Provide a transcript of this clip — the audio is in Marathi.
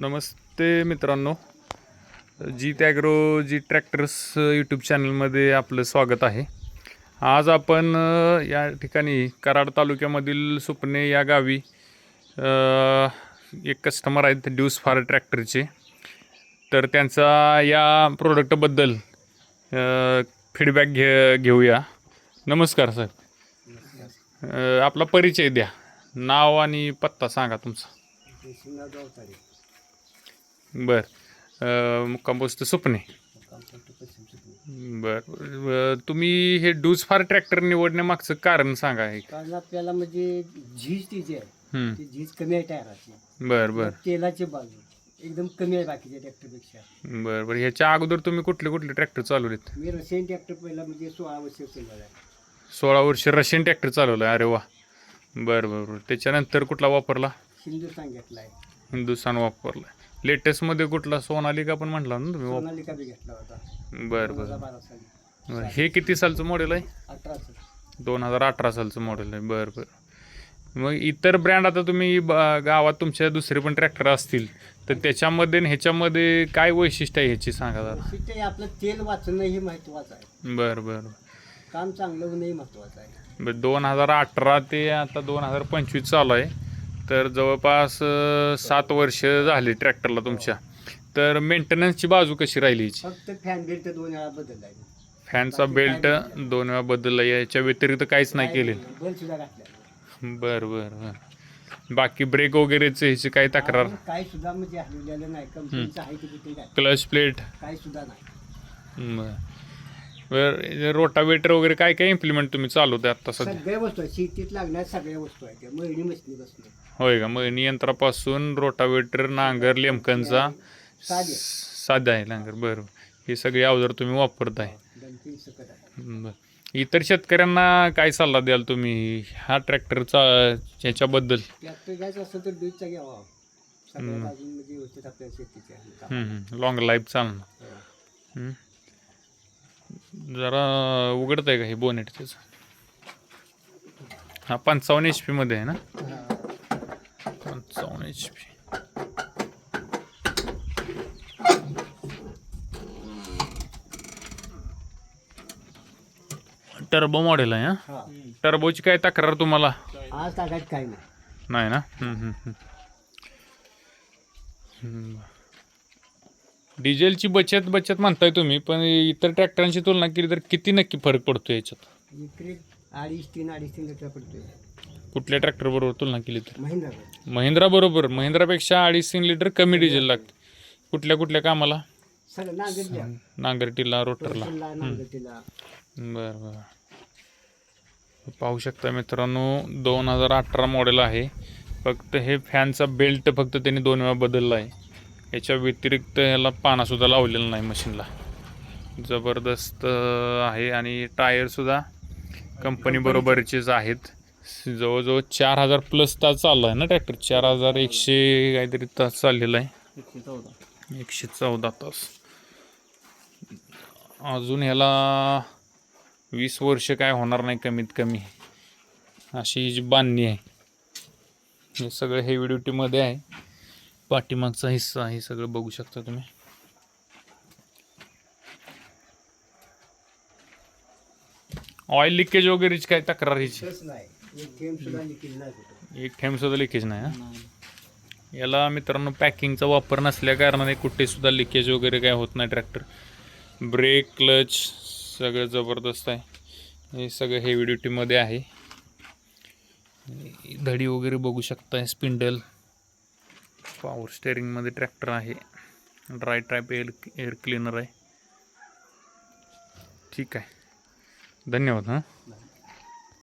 नमस्ते मित्रांनो. जी टॅग्रो जी ट्रॅक्टर्स यूट्यूब चॅनलमध्ये आपलं स्वागत आहे. आज आपण या ठिकाणी कराड तालुक्यामधील सुपणे या गावी एक कस्टमर आहेत ड्यूस फार ट्रॅक्टरचे. तर त्यांचा या प्रोडक्टबद्दल फीडबॅक घे घेऊया. नमस्कार सर आपला परिचय द्या. नाव आणि पत्ता सांगा तुमचा. बर. अ, मुक्काम पोस्ट सुपणे बर. तुम्ही हे डूज फार ट्रॅक्टर निवडण्यामागचं कारण सांगा हे कारण आपल्याला म्हणजे झीज ती जी आहे ती झीज कमी आहे टायराची. बर बर. तेलाची बाजू एकदम कमी आहे बाकीच्या ट्रॅक्टरपेक्षा. बर बर. ह्याच्या अगोदर तुम्ही कुठले कुठले ट्रॅक्टर चालवलेत? मी रशियन ट्रॅक्टर पहिला म्हणजे सोळा वर्ष चालवला आहे. सोळा वर्ष रशियन ट्रॅक्टर चालवलं अरे वा. बर बर बर. त्याच्यानंतर कुठला वापरला? हिंदुस्थान घेतला आहे हिंदुस्थान वापरला लेटेस्टमध्ये कुठला? सोनालिका पण म्हटला ना तुम्ही? वाप- सोनालिका बी घेतला होता. बर दोन बर हजार बारा साली. बर. हे किती सालचं मॉडेल आहे? दोन हजार अठरा सालचं मॉडेल आहे. बरं बरं. मग इतर ब्रँड आता तुम्ही ब- गावात तुमच्या दुसरे पण ट्रॅक्टर असतील. तर त्याच्यामध्ये आणि ह्याच्यामध्ये काय वैशिष्ट्य आहे ह्याची सांगा जरा. आपलं तेल वाचणं हे महत्वाचं आहे. बरं बरं काम चांगलं होणंही महत्वाचं आहे. बरं दोन हजार अठरा ते आता दोन हजार पंचवीस चालू आहे. तर जवळपास सात वर्ष झाली ट्रॅक्टरला तुमच्या. तर मेंटेनन्सची बाजू कशी राहिली याची? फक्त फॅन बेल्ट दोन वेळा बदलला आहे. फॅनचा बेल्ट दोन वेळा बदलला याच्या व्यतिरिक्त काहीच नाही केले बल सुद्धा घातल्या बरं बरं बरं. बाकी ब्रेक वगैरेचे ह्याची काही तक्रार? काही सुद्धा म्हणजे हरवलेलं नाही. कंपनीचं आहे की कुठे काय क्लच प्लेट काही सुद्धा नाही. बरं. रोटावेटर वगैरे काय काय इम्प्लिमेंट तुम्ही चालवते आता सध्या? सगळ्या वस्तू आहेत. शेतीत लागणाऱ्या सगळ्या वस्तू आहेत. त्या मळणी मशनी बसणे होय का? मग यंत्रापासून रोटावेटर नांगर लेमकनचा साधे. साधा आहे नांगर. बरं. हे सगळे अवजार तुम्ही वापरताय सकट आहे. बरं. इतर शेतकऱ्यांना काय सल्ला द्याल तुम्ही? हा ट्रॅक्टरचा ह्याच्याबद्दल ट्रॅक्टर घ्यायचं असं तर बीजचा घ्यावा. सगळ्यात अजून म्हणजे व्यवस्थित आपल्या शेतीच्या लॉंग लाईफ चालणार. हो. हम्म. जरा उघडत आहे का हे बोनेट त्याचं? हा पंचावन्न एच मध्ये आहे ना? पंचावन्न एच पी टर्बो मॉडेल आहे हा. टर्बोची काय तक्रार तुम्हाला? आज नाही. नाही ना हम्म, हम्म, हम्म. हम्म. डिझेलची बचत बचत म्हणताय तुम्ही पण इतर ट्रॅक्टरांची तुलना केली तर किती नक्की फरक पडतो याच्यात? इकडे अडीच तीन अडीच तीन लिटर पडतोय. कुठल्या ट्रॅक्टर बरोबर तुलना केली तर? महिंद्रा. महिंद्रा बरोबर. महिंद्रापेक्षा अडीच तीन लिटर कमी डिझेल लागते. कुठल्या कुठल्या कामाला? सगळं नांगरल्या नांगरटीला रोटरला. टोटलला नांगरटीला. बरं बरं. पाहू शकता मित्रांनो दोन हजार अठरा मॉडेल आहे. फक्त हे फॅनचा बेल्ट फक्त त्यांनी दोन वेळा बदलला आहे. याच्या व्यतिरिक्त ह्याला पानासुद्धा लावलेलं नाही मशीनला. जबरदस्त आहे आणि टायरसुद्धा कंपनी बरोबरचेच आहेत. जवळजवळ चार हजार प्लस तास चालला आहे ना ट्रॅक्टर? चार हजार एकशे काहीतरी तास चाललेला आहे. एकशे चौदा. एकशे चौदा तास. अजून ह्याला वीस वर्ष काय होणार नाही कमीत कमी. अशी जी बांधणी आहे. हे सगळं हेवी ड्युटीमध्ये आहे. पाठीमागचा हिस्सा हे सगळं बघू शकता तुम्ही. ऑइल लिकेज वगैरेची काय तक्रार ह्याची तसं नाही. एक थेंब सुद्धा लिकेज नाही याला मित्रांनो पॅकिंगचा वापर नसल्या कारणाने कुठे सुद्धा लिकेज वगैरे काय होत नाही ट्रॅक्टर ब्रेक क्लच सगळं जबरदस्त आहे. हे सगळं हेवी ड्युटीमध्ये आहे. धडी वगैरे बघू शकताय स्पिंडल पॉवर स्टेअरिंगमध्ये ट्रॅक्टर आहे. Dry trap air air cleaner आहे. ठीक आहे. धन्यवाद हां.